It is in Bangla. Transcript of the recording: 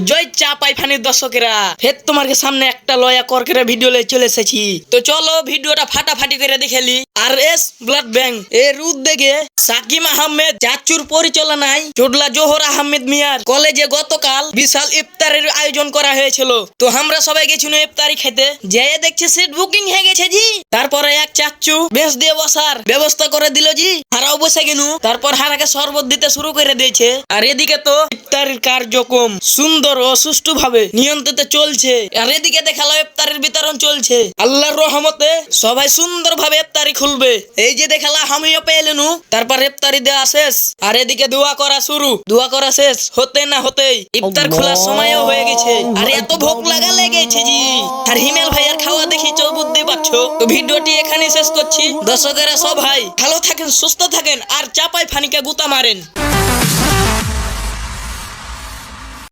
জয় চা পাইফানির দর্শকেরা। ফের তোমাকে সামনে একটা লয়া ভিডিও চলে এসেছি। তো চলো ফাটাফাটি করে দেখেলি আর এস ব্লাড ব্যাংক। এর পরিচালনায় জোহর মিয়ার কলেজে গতকাল বিশাল ইফতারের আয়োজন করা হয়েছিল। তো আমরা সবাই গেছিল ইফতারি খেতে। যেয়ে দেখছি সিট বুকিং হয়ে গেছে জি। তারপরে এক চাচু বেশ দিয়ে বসার ব্যবস্থা করে দিল জি। হারাও বসে গেনু। তারপর হারাকে শরবত দিতে শুরু করে দিয়েছে। আর এদিকে তো ইফতারির কার্যক্রম সুন্দর ও সুষ্ঠু ভাবে নিয়ন্ত্রিত চলছে। আর এদিকে দেখাল ইফতারির বিতরণ চলছে। আল্লাহর রহমতে সবাই সুন্দর ভাবে ইফতারি খুলবে। এই যে দেখালা আমিও পেলেনু তারপর ইফতারি দেওয়া শেষ। আর এদিকে দোয়া করা শুরু। দোয়া করা শেষ। হতে না হতেই ইফতার খোলার সময়ও হয়ে গেছে। আর এত ভোগ লাগা লেগেছে জি। আর হিমেল ভাইয়ার খাওয়া দেখি চৌ বুঝতে পারছ। তো ভিডিওটি এখানে শেষ করছি। দর্শকেরা সবাই ভালো থাকেন সুস্থ থাকেন আর চাপাই ফানিকে গুতা মারেন।